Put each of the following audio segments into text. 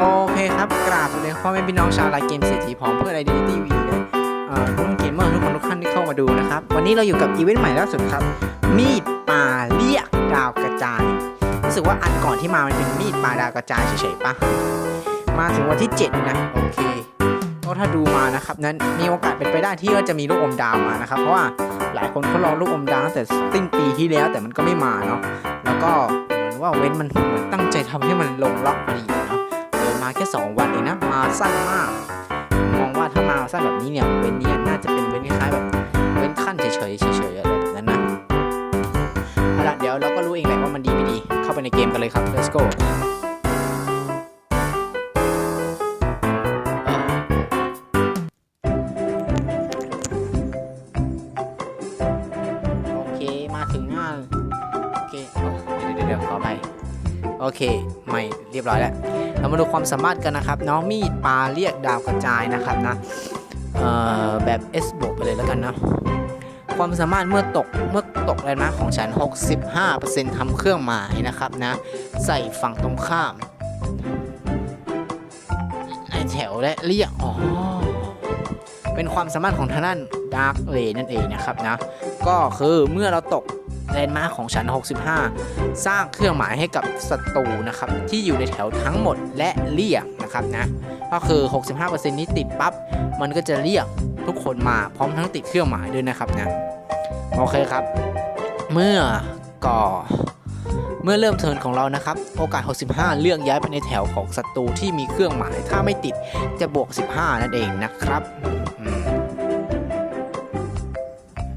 โอเคครับกราบสวัสดีพ่อแม่พี่น้องชาวรายเกมเศรษฐีพร้อมเพื่อไอดีทีวีเลยอ่อทุกเกมเมอร์ทุกคนทุกท่านที่เข้ามาดูนะครับ วันนี้เราอยู่กับอีเวนต์ใหม่ล่าสุดครับ มีดปลาเรียกดาวกระจายรู้สึกว่าอันก่อนที่มามันเป็นมีดปลาดาวกระจายเฉยๆปะมาถึงวันที่ 7 นะโอเคก็ถ้าดูมานะครับนั้นมีโอกาสเป็นไปได้ที่ว่าจะมีลูกอมดาวมานะครับ เพราะว่าหลายคนเขารอลูกอมดาวตั้งแต่สิ้นปีที่แล้วแต่มันก็ไม่มาเนาะแล้วก็เหมือนว่าเว้นมันเหมือนตั้งใจทำให้มันลงล็อกพอดีเนาะ มาแค่ 2 วันเองนะ มาสั้นมาก มองว่าถ้ามาสั้นแบบนี้เนี่ยเว้นเนี่ยน่าจะเป็นเว้นคล้ายแบบเว้นขั้นเฉยๆเฉยๆอะไรแบบนั้นนะเอาละเดี๋ยวเราก็รู้เองแหละว่ามันดีไม่ดี เข้าไปในเกมกันเลยครับ let's go โอเคมาถึงหน้าโอเคเดี๋ยวเดี๋ยวเดี๋ยวขอไป โอเค ไม่เรียบร้อยแล้ว เรามาดูความสามารถกันนะครับน้องมีดปลาเรียกดาวกระจายนะครับนะแบบ S บวกไปเลยแล้วกันเนาะความสามารถเมื่อตกเมื่อตกแรงม้าของฉัน 65%ทำเครื่องหมายนะครับนะ ใส่ฝั่งตรงข้ามแถวและเรียกอ๋อเป็นความสามารถของทางด้านดาร์กเลนั่นเองนะครับนะ ก็คือเมื่อเราตก แลนด์มาร์คของชั้น 65 สร้างเครื่องหมายให้กับศัตรูนะครับที่อยู่ในแถวทั้งหมดและเรียกนะครับนะก็คือ 65%นี้ติดปั๊บมันก็จะเรียกทุกคนมาพร้อมทั้งติดเครื่องหมายด้วยนะครับนะโอเคครับ เมื่อก่อเมื่อเริ่มเทิร์นของเรานะครับ โอกาส 65 เลือกย้ายไปในแถวของศัตรูที่มีเครื่องหมาย ถ้าไม่ติดจะบวก 15 นั่นเองนะครับ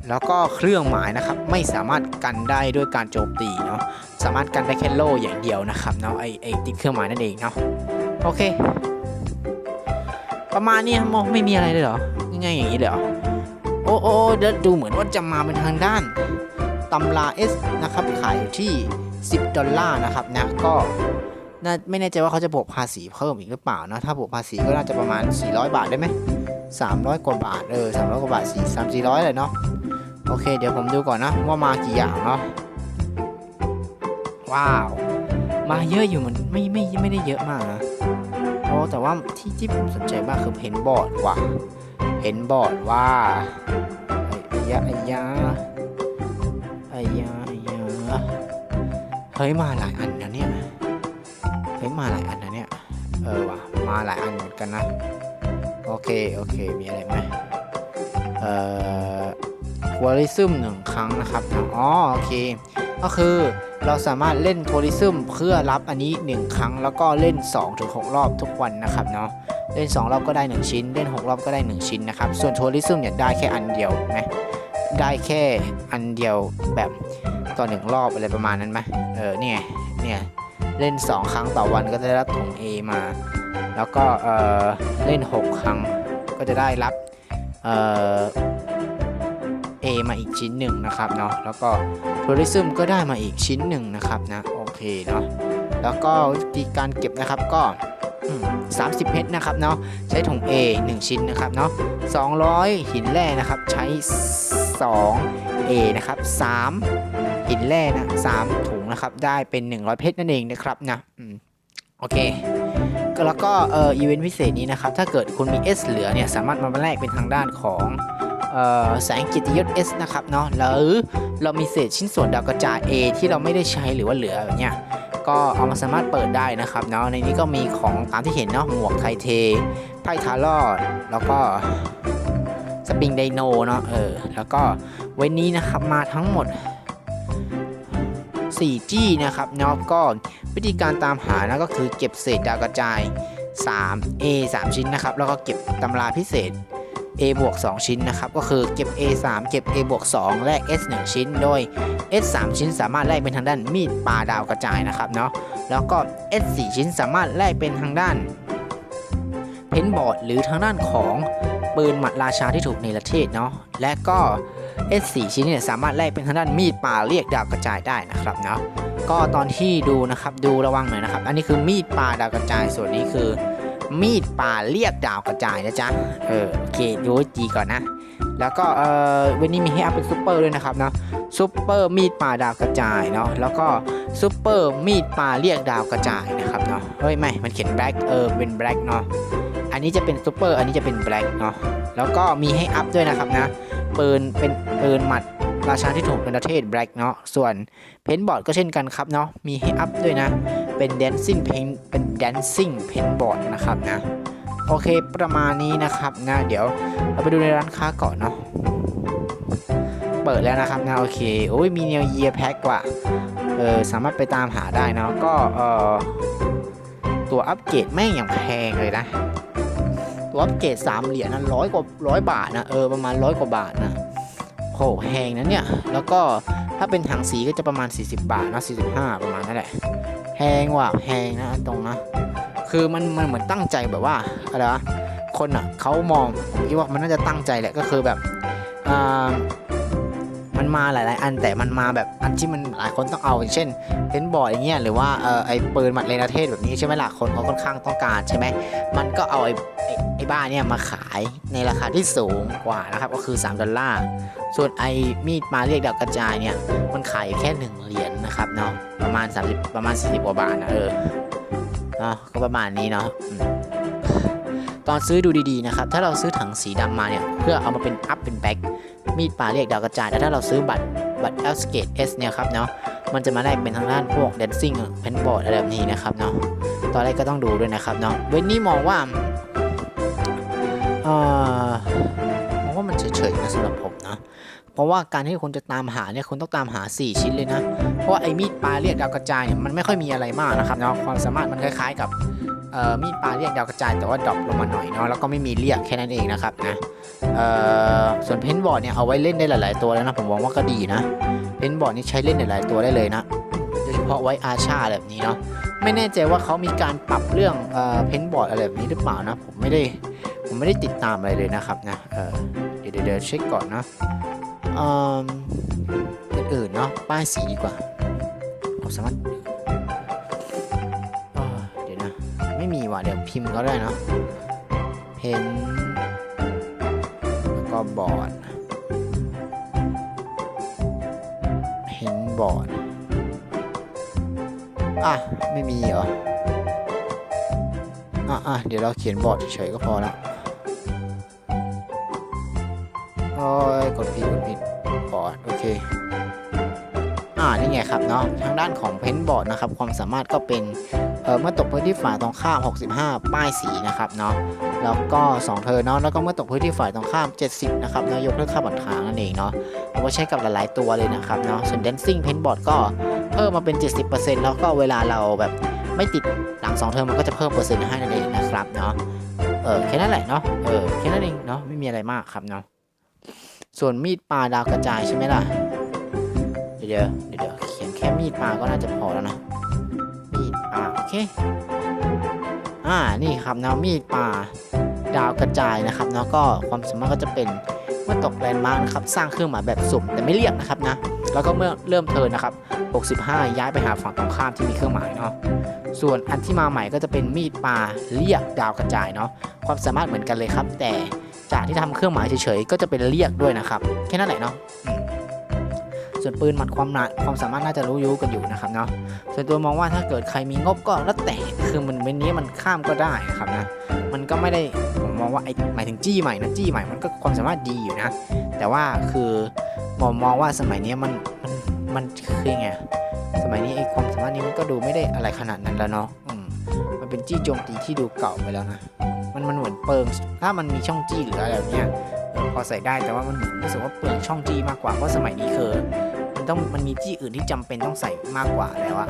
แล้วก็เครื่องหมายนะครับไม่สามารถกันได้ด้วยการโจมตีเนาะสามารถกันได้แค่โล่อย่างเดียวนะครับเนาะไอไอติดเครื่องหมายนั่นเองเนาะโอเค ประมาณนี้มองไม่มีอะไรเลยเหรอง่ายๆอย่างนี้เลยเหรอโอ้โอ้เดดูเหมือนว่าจะมาเป็นทางด้านตำรา S นะครับขายอยู่ที่ 10 ดอลลาร์นะครับนะก็น่าไม่แน่ใจว่าเขาจะบวกภาษีเพิ่มอีกหรือเปล่านะถ้าบวกภาษีก็น่าจะประมาณ 400 บาทได้ไหม300 กว่าบาทเออ300 กว่าบาท4 3 400เลยเนาะ โอเค เดี๋ยวผมดูก่อนนะว่ามากี่อย่างเนาะว้าว มาเยอะอยู่เหมันไม่ไม่ไม่ได้เยอะมากนะโอ้แต่ว่าที่ที่ผมสนใจมากคือเพนบอร์ดว่ะเพนบอร์ดว่าไอ้ยะไอ้ยะไอ้ยะไอ้ยะเฮ้ยมาหลายอันนะเนี่ยเฮ้ยมาหลายอันนะเนี่ยเออว่ะมาหลายอันเหมือนกันนะโอเคโอเคมีอะไรไหมเอ่อ ทัวริซึมหนึ่งครั้งนะครับอ๋อโอเค ก็คือเราสามารถเล่นทัวริซึมเพื่อรับอันนี้ 1 ครั้ง แล้วก็เล่น 2-6 รอบทุกวันนะครับเนาะเล่น 2 รอบก็ได้ 1 ชิ้น เล่น 6 รอบก็ได้ 1 ชิ้นนะครับ ส่วนทัวริซึมเนี่ยได้แค่อันเดียวไหมได้แค่อันเดียวแบบต่อหนึ่งรอบอะไรประมาณนั้นไหมเออเนี่ยเนี่ยเล่น 2 ครั้งต่อวันก็จะได้รับถุง A มา แล้วก็เออเล่น 6 ครั้งก็จะได้รับเออ A มาอีกชิ้นหนึ่งนะครับเนาะแล้วก็ทัวริซึมก็ได้มาอีกชิ้นหนึ่งนะครับนะโอเคเนาะแล้วก็วิธีการเก็บนะครับก็อืม30 เพชรนะครับเนาะใช้ถุง A 1 ชิ้นนะครับเนาะ200 หินแร่นะครับใช้ 2 A นะครับ3หินแร่นะ3ถุงนะครับได้เป็น 100 เพชรนั่นเองนะครับนะโอเคแล้วก็เอ่ออีเวนต์พิเศษนี้นะครับถ้าเกิดคุณมี S เหลือเนี่ยสามารถมาแลกเป็นทางด้านของ แสงกิตยศ S นะครับเนาะแล้วเรามีเศษชิ้นส่วนดาวกระจาย A ที่เราไม่ได้ใช้หรือว่าเหลือแบบเนี้ยก็เอามาสามารถเปิดได้นะครับเนาะในนี้ก็มีของตามที่เห็นเนาะหมวกไทเทไพ่ทารอดแล้วก็สปริงไดโนเนาะเออแล้วก็ว้นนี้นะครับมาทั้งหมด 4G นะครับเนาะก็วิธีการตามหานะก็คือเก็บเศษดาวกระจาย 3 A 3 ชิ้นนะครับ แล้วก็เก็บตำราพิเศษ A บวก2ชิ้นนะครับก็คือเก็บ A 3เก็บ A บวก2แลก S 1ชิ้น โดย S 3ชิ้นสามารถแลกเป็นทางด้านมีดปลาดาวกระจายนะครับเนาะแล้วก็ S 4ชิ้นสามารถแลกเป็นทางด้านเพนบอร์ดหรือทางด้านของปืนหมัดราชาที่ถูกในประเทศเนาะและก็ S 4 ชิ้นเนี่ยสามารถแลกเป็นทางด้านมีดปลาเรียกดาวกระจายได้นะครับเนาะก็ตอนที่ดูนะครับดูระวังหน่อยนะครับ อันนี้คือมีดปลาดาวกระจายส่วนนี้คือ มีดปลาเรียกดาวกระจายนะจ๊ะ เออโอเคดูจีก่อนนะ แล้วก็เออวันนี้มีให้อัพเป็นซูเปอร์ด้วยนะครับเนาะซูเปอร์มีดปลาดาวกระจายเนาะแล้วก็ซูเปอร์มีดปลาเรียกดาวกระจายนะครับเนาะเฮ้ยไม่มันเขียนแบล็กเออเป็นแบล็กเนาะอันนี้จะเป็นซูเปอร์อันนี้จะเป็นแบล็กเนาะแล้วก็มีให้อัพด้วยนะครับนะปืนเป็นปืนหมัด ราชาที่ถูกเป็นประเทศแบล็กเนาะส่วนเพนบอร์ดก็เช่นกันครับเนาะมีให้อัพด้วยนะ เป็น dancing pen เป็น dancing pen board นะครับนะโอเคประมาณนี้นะครับนะเดี๋ยวเราไปดูในร้านค้าก่อนเนาะเปิดแล้วนะครับนะโอเคโอ้ยมี New Year Pack ว่ะเออสามารถไปตามหาได้เนาะก็เออตัวอัปเกรดแม่งอย่างแพงเลยนะตัวอัปเกรด3เหรียญนะร้อยกว่าร้อยบาทนะเออประมาณร้อยกว่าบาทนะ โหแพงนะเนี่ย แล้วก็ถ้าเป็นถังสีก็จะประมาณ 40 บาทนะ45 ประมาณนั่นแหละแพงว่ะแพงนะตรงนะ คือมันมันเหมือนตั้งใจแบบว่าอะไรวะคนอะเขามองผมคิดว่ามันน่าจะตั้งใจแหละก็คือแบบอ่า มันมาหลาย ๆ อันแต่มันมาแบบอันที่มันหลายคนต้องเอาอย่างเช่นเพนบอร์ดอย่างเงี้ยหรือว่าเออไอปืนหมัดเลนเทศแบบนี้ใช่ไหมล่ะคนเขาค่อนข้างต้องการใช่ไหมมันก็เอาไอไอ้บ้าเนี่ยมาขายในราคาที่สูงกว่านะครับก็คือ 3 ดอลลาร์ ส่วนไอมีดมาเรียกดาวกระจายเนี่ยมันขายแค่ 1 เหรียญนะครับเนาะประมาณ 30 ประมาณ 40กว่าบาทนะเออเนาะก็ประมาณนี้เนาะ ตอนซื้อดูดีๆนะครับ ถ้าเราซื้อถังสีดำมาเนี่ย เพื่อเอามาเป็นอัพเป็นแบ็กมีดปลาเรียกดาวกระจายแต่ถ้าเราซื้อบัตรบัตร L s k a t e S เอสเนี่ยครับเนาะ มันจะมาแลกเป็นทางด้านพวก dancing pen board อะไรแบบนี้นะครับเนาะ ตอนแรกก็ต้องดูด้วยนะครับเนาะ เวนนี่มองว่าเอ่อมองว่ามันเฉยๆนะสำหรับผมนะ เพราะว่าการที่คุณจะตามหาเนี่ยคุณต้องตามหา 4 ชิ้นเลยนะ เพราะว่าไอ้มีดปลาเรียกดาวกระจายเนี่ยมันไม่ค่อยมีอะไรมากนะครับเนาะ ความสามารถมันคล้ายๆกับ มีดปลาเรียกดาวกระจายแต่ว่าดรอปลงมาหน่อยเนาะแล้วก็ไม่มีเรียกแค่นั้นเองนะครับนะส่วนเพนบอร์ดเนี่ยเอาไว้เล่นได้หลาย ๆ ตัวแล้วนะผมมองว่าก็ดีนะเพนบอร์ดนี่ใช้เล่นหลายๆตัวได้เลยนะโดยเฉพาะไว้อาชาแบบนี้เนาะไม่แน่ใจว่าเขามีการปรับเรื่องเออเพนบอร์ดอะไรแบบนี้หรือเปล่านะผมไม่ได้ผมไม่ได้ติดตามอะไรเลยนะครับนะเดี๋ยวเดี๋ยวเช็คก่อนนะอืมอื่นๆเนาะป้ายสีดีกว่าเราสามารถ ว่ะเดี๋ยวพิมพ์ก็ได้เนาะเพนแล้วก็บอร์ดเพนบอร์ดอะ ไม่มีเหรอ อะอะเดี๋ยวเราเขียนบอร์ดเฉยๆก็พอละโอ้ยกดผิดกดผิดบอร์ดโอเคอ่านี่ไงครับเนาะทางด้านของเพนบอร์ดนะครับ ความสามารถก็เป็น เมื่อตกพื้นที่ฝ่ายตรงข้าม 65 ป้ายสีนะครับเนาะแล้วก็2เธอเนาะแล้วก็เมื่อตกพื้นที่ฝ่ายตรงข้าม 70 นะครับเนาะยกเลิกค่าบัตรทางนั่นเองเนาะเอาไว้ใช้กับหลายๆตัวเลยนะครับเนาะส่วน dancing paintboard ก็เพิ่มมาเป็น 70%แล้วก็เวลาเราแบบไม่ติดหลัง2เทอมมันก็จะเพิ่มเปอร์เซ็นต์ให้นั่นเองนะครับเนาะเออแค่นั้นแหละเนาะเออแค่นั้นเองเนาะไม่มีอะไรมากครับเนาะส่วนมีดปลาดาวกระจายใช่ไหมล่ะเดี๋ยวเดี๋ยวเขียนแค่มีดปลาก็น่าจะพอแล้วนะ เค อ่า นี่ครับเนาะมีดปลาดาวกระจายนะครับเนาะก็ความสามารถก็จะเป็นเมื่อตกแลนด์มาร์กนะครับ สร้างเครื่องหมายแบบสุ่มแต่ไม่เรียกนะครับนะ แล้วก็เมื่อเริ่มเทินนะครับ 65 ย้ายไปหาฝั่งตรงข้ามที่มีเครื่องหมายเนาะ ส่วนอันที่มาใหม่ก็จะเป็นมีดปลาเรียกดาวกระจายเนาะ ความสามารถเหมือนกันเลยครับ แต่จากที่ทำเครื่องหมายเฉยๆ ก็จะเป็นเรียกด้วยนะครับ แค่นั้นแหละเนาะ ส่วนปืนหมัดความหนาความสามารถน่าจะรู้ยุกันอยู่นะครับเนาะส่วนตัวมองว่าถ้าเกิดใครมีงบก็แล้วแต่คือมันเว้นนี้มันข้ามก็ได้นะครับนะมันก็ไม่ได้ผมมองว่าไอหมายถึงจี้ใหม่นะจี้ใหม่มันก็ความสามารถดีอยู่นะ แต่ว่าคือผมมองว่าสมัยนี้มันมันมันคือไงสมัยนี้ไอความสามารถนี้มันก็ดูไม่ได้อะไรขนาดนั้นแล้วเนาะมันเป็นจี้โจมตีที่ดูเก่าไปแล้วนะมันมันเหมือนเปิงถ้ามันมีช่องจี้หรืออะไรแบบเนี้ยพอใส่ได้แต่ว่ามันถือนรู้สึกว่าเปลืองช่องจี้มากกว่าเพราะสมัยนี้คือ ต้องมันมีจี้อื่นที่จำเป็นต้องใส่มากกว่าแล้วอะ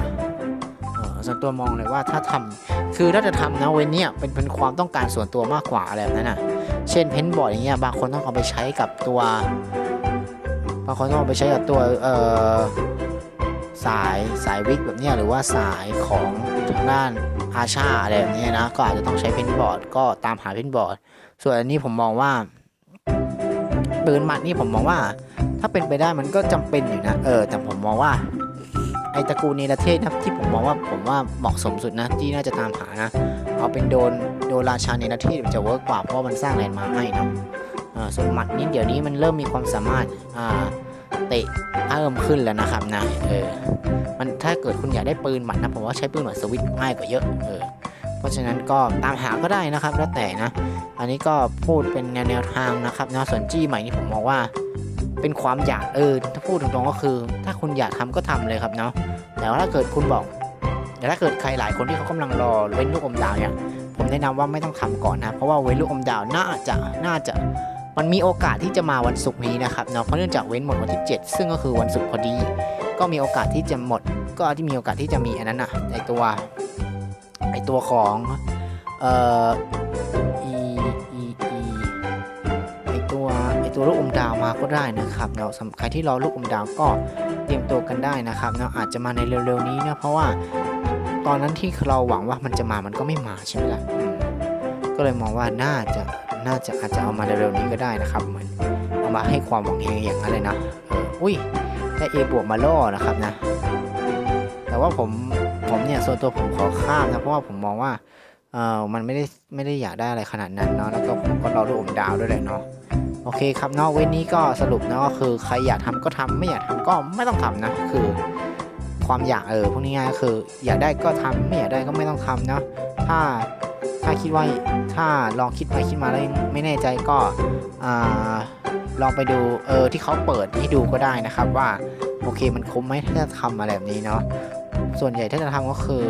ส่วนตัวมองเลยว่าถ้าทำคือถ้าจะทำนะเว้นเนี่ยเป็นเป็นความต้องการส่วนตัวมากกว่าอะไรแบบนั้นอะเช่นเพนบอร์ดอย่างเงี้ยบางคนต้องเอาไปใช้กับตัวบางคนต้องเอาไปใช้กับตัวเอ่อสายสายวิกแบบเนี้ยหรือว่าสายของทางด้านอาชาอะไรแบบนี้นะก็อาจจะต้องใช้เพนบอร์ดก็ตามหาเพนบอร์ดส่วนอันนี้ผมมองว่า ปืนมัดนี่ผมมองว่า ถ้าเป็นไปได้มันก็จำเป็นอยู่นะ เออ แต่ผมมองว่า ไอตระกูลเนรเทศนะที่ผมมองว่าผมว่าเหมาะสมสุดนะ ที่น่าจะตามหานะ เอาเป็นโดนโดนราชาเนรเทศมันจะเวิร์กกว่าเพราะมันสร้างแลนด์มาให้นะส่วนหมัดนี้เดี๋ยวนี้มันเริ่มมีความสามารถอ่าเตะเพิ่มขึ้นแล้วนะครับนะเออมันถ้าเกิดคุณอยากได้ปืนหมัดนะผมว่าใช้ปืนหมัดสวิตง่ายกว่าเยอะเออ เพราะฉะนั้นก็ตามหาก็ได้นะครับ แล้วแต่นะ อันนี้ก็พูดเป็นแนวแนวทางนะครับนะส่วนจี้ใหม่นี่ผมมองว่า เป็นความอยากเออถ้าพูดตรงๆก็คือ ถ้าคุณอยากทำก็ทำเลยครับเนาะแต่ว่าถ้าเกิดคุณบอกแต่ถ้าเกิดใครหลายคนที่เขากำลังรอเว้นลูกอมดาวเนี่ยผมแนะนำว่าไม่ต้องทำก่อนนะเพราะว่าเว้นลูกอมดาวน่าจะน่าจะมันมีโอกาสที่จะมาวันศุกร์นี้นะครับเนาะเพราะเนื่องจากเว้นหมดวันที่ 7 ซึ่งก็คือวันศุกร์พอดี ก็มีโอกาสที่จะหมด ก็ที่มีโอกาสที่จะมีอันนั้นนะไอตัว ไอตัวของเอ่ออีอีอีไอตัวไอตัวลูกอมดาวมาก็ได้นะครับเนาะสำใครที่รอลูกอมดาวก็เตรียมตัวกันได้นะครับเนาะอาจจะมาในเร็วๆนี้นะเพราะว่าตอนนั้นที่เราหวังว่ามันจะมามันก็ไม่มาใช่ไหมล่ะก็เลยมองว่าน่าจะน่าจะอาจจะเอามาเร็วๆนี้ก็ได้นะครับเหมือนเอามาให้ความหวังเฮงอย่างนั้นเลยนะอออุ้ยได้เอบวกมาล่อนะครับนะแต่ว่าผม ผมเนี่ยส่วนตัวผมขอข้ามนะเพราะว่าผมมองว่าเออมันไม่ได้ไม่ได้อยากได้อะไรขนาดนั้นเนาะแล้วก็ผมก็รอลูกอมดาวด้วยแหละเนาะโอเคครับเนาะเว้นนี้ก็สรุปนะก็คือใครอยากทำก็ทำไม่อยากทำก็ไม่ต้องทำนะคือ ความอยากเออพวกนี้ง่ายคือ อยากได้ก็ทำไม่อยากได้ก็ไม่ต้องทำเนาะถ้าถ้าคิดว่าถ้าลองคิดไปคิดมาแล้วไม่แน่ใจก็อ่าลองไปดูเออที่เขาเปิดให้ดูก็ได้นะครับว่าโอเคมันคุ้มไหมถ้าจะทำอะไรแบบนี้เนาะ ส่วนใหญ่ถ้าจะทำก็คือ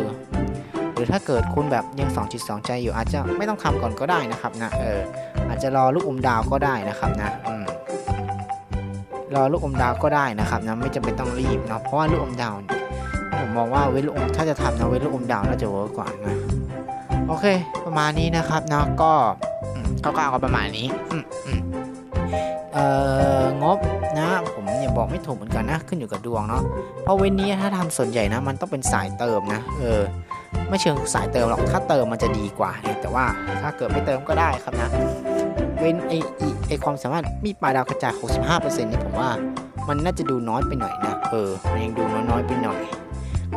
หรือถ้าเกิดคุณแบบยังสองจิตสองใจอยู่อาจจะไม่ต้องทำก่อนก็ได้นะครับนะเอออาจจะรอลูกอมดาวก็ได้นะครับนะอืมรอลูกอมดาวก็ได้นะครับนะไม่จำเป็นต้องรีบเนาะเพราะว่าลูกอมดาวผมมองว่าเวลูกอมถ้าจะทำนะเวลูกอมดาวน่าจะเวิร์กกว่านะโอเค ประมาณนี้นะครับนะก็อืมคร่าวก็ประมาณนี้อืมอืมเอ่องบนะ บอกไม่ถูกเหมือนกันนะ ขึ้นอยู่กับดวงเนาะเพราะเว้นนี้ถ้าทำส่วนใหญ่นะ มันต้องเป็นสายเติมนะ เออ ไม่เชิงสายเติมหรอกถ้าเติมมันจะดีกว่า แต่ว่าถ้าเกิดไม่เติมก็ได้ครับนะ เว้นไอไอ้ความสามารถมีปลายดาวกระจาย 65%นี่ผมว่า มันน่าจะดูน้อยไปหน่อยนะ เออ มันยังดูน้อยๆไปหน่อย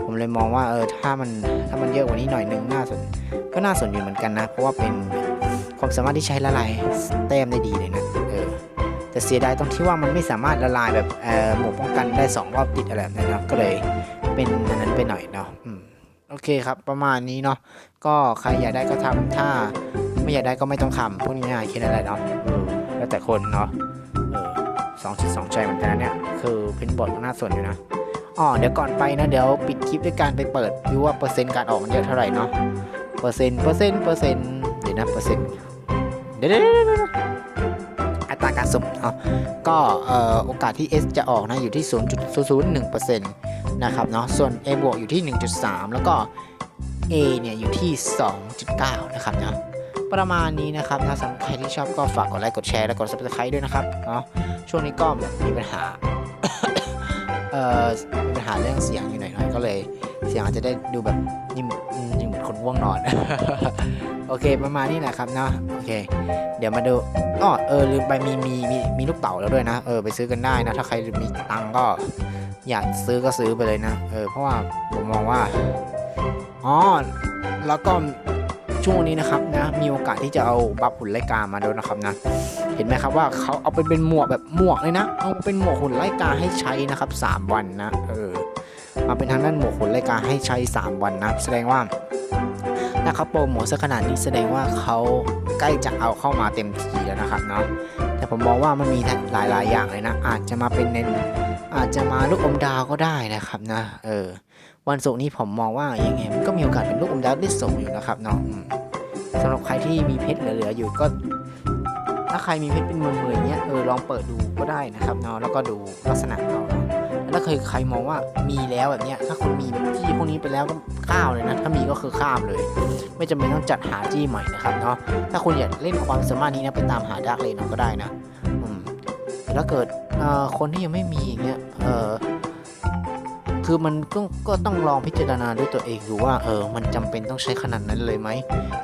ผมเลยมองว่าเออถ้ามันถ้ามันเยอะกว่านี้หน่อยนึงน่าสนก็น่าสนอยู่เหมือนกันนะ เพราะว่าเป็นความสามารถที่ใช้ละลายแต้มได้ดีเลยนะ แต่เสียดายตรงที่ว่ามันไม่สามารถละลายแบบหมวกป้องกันได้สองรอบติดอะไรแบบนั้นะก็เลยเป็นอันนั้นไปหน่อยเนาะโอเคครับ ประมาณนี้เนาะก็ใครอยากได้ก็ทำถ้าไม่อยากได้ก็ไม่ต้องทำพวกนี้ง่ายแค่นั้นแหละเนาะเออแล้วแต่คนเนาะสองจิตสองใจเหมือนกันนะเนี่ยคือเพนบอร์ดก็น่าสนอยู่นะอ๋อเดี๋ยวก่อนไปนะเดี๋ยวปิดคลิปด้วยการไปเปิดดูว่าเปอร์เซ็นต์การออกมันเยอะเท่าไหร่เนาะเปอร์เซ็นต์เปอร์เซ็นต์เปอร์เซ็นต์เดี๋ยวนะเปอร์เซ็นต์เดี๋ยว เดี๋ยวเดี๋ยวเดี๋ยวอัตราการสุ่มเนาะก็โอกาสที่ S จะออกนะอยู่ที่ 0.001%นะครับเนาะส่วน A บวกอยู่ที่ 1.3 แล้วก็ A เนี่ยอยู่ที่ 2.9 นะครับเนาะประมาณนี้นะครับถ้าสำหรับใครที่ชอบก็ฝากกดไลค์กดแชร์และกด subscribe ด้วยนะครับเนาะช่วงนี้ก็แบบมีปัญหาเอ่อมีปัญหาเรื่องเสียงอยู่หน่อยๆก็เลย เสียงอาจจะได้ดูแบบนิ่ม ว่อง่วงนอน โอเคประมาณนี้แหละครับเนาะโอเค เดี๋ยวมาดูอ้อเออลืมไปมีมีมีมีลูกเต๋าแล้วด้วยนะเออไปซื้อกันได้นะ ถ้าใครมีตังก็อยากซื้อก็ซื้อไปเลยนะเออเพราะว่าผมมองว่าอ๋อแล้วก็ช่วงนี้นะครับนะมีโอกาสที่จะเอาบัฟหุ่นไล่กามาด้วยนะครับนะเห็นไหมครับว่าเขาเอาเป็นเป็นหมวกแบบหมวกเลยนะ เอาเป็นหมวกหุ่นไล่กาให้ใช้นะครับ 3 วันนะเออมาเป็นทางด้านหมวกหุ่นไล่กาให้ใช้ 3 วันนะ แสดงว่า ถ้าเขาโปรโมทซะขนาดนี้แสดงว่าเขาใกล้จะเอาเข้ามาเต็มทีแล้วนะครับเนาะแต่ผมมองว่ามันมีหลาย ๆ อย่างเลยนะ อาจจะมาเป็นในอาจจะมาลูกอมดาวก็ได้นะครับนะ เออ วันศุกร์นี้ผมมองว่ายังไงมันก็มีโอกาสเป็นลูกอมดาวได้ส่งอยู่นะครับเนาะสำหรับใครที่มีเพชรเหลือๆอยู่ก็ ถ้าใครมีเพชรเป็นหมื่นๆอย่างเงี้ยเออลองเปิดดูก็ได้นะครับเนาะแล้วก็ดูลักษณะเอา ถ้าเคยใครมองว่ามีแล้วแบบเนี้ย ถ้าคุณมีจี้พวกนี้ไปแล้วก็ข้าวเลยนะ ถ้ามีก็คือข้ามเลย ไม่จำเป็นต้องจัดหาจี้ใหม่นะครับเนาะ ถ้าคุณอยากเล่นความสามารถนี้นะไปตามหาดักเลนเอาก็ได้นะ อืม แล้วเกิดเอ่อคนที่ยังไม่มีอย่างเงี้ย เออ คือมันก็ก็ต้องลองพิจารณาด้วยตัวเองดูว่าเออมันจำเป็นต้องใช้ขนาดนั้นเลยไหม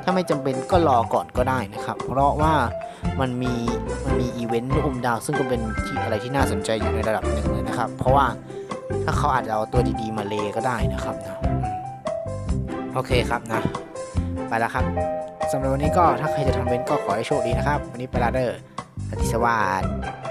ถ้าไม่จำเป็นก็รอก่อนก็ได้นะครับ เพราะว่ามันมีมันมีอีเวนต์ลูกอมดาว ซึ่งก็เป็นที่อะไรที่น่าสนใจอยู่ในระดับหนึ่งเลยนะครับ เพราะว่าถ้าเขาอาจจะเอาตัวดีๆมาเลก็ได้นะครับนะโอเคครับนะ ไปแล้วครับสำหรับวันนี้ก็ถ้าใครจะทำเว้นก็ขอให้โชคดีนะครับ วันนี้ไปลาเดอร์สวัสดีสวัสดิ์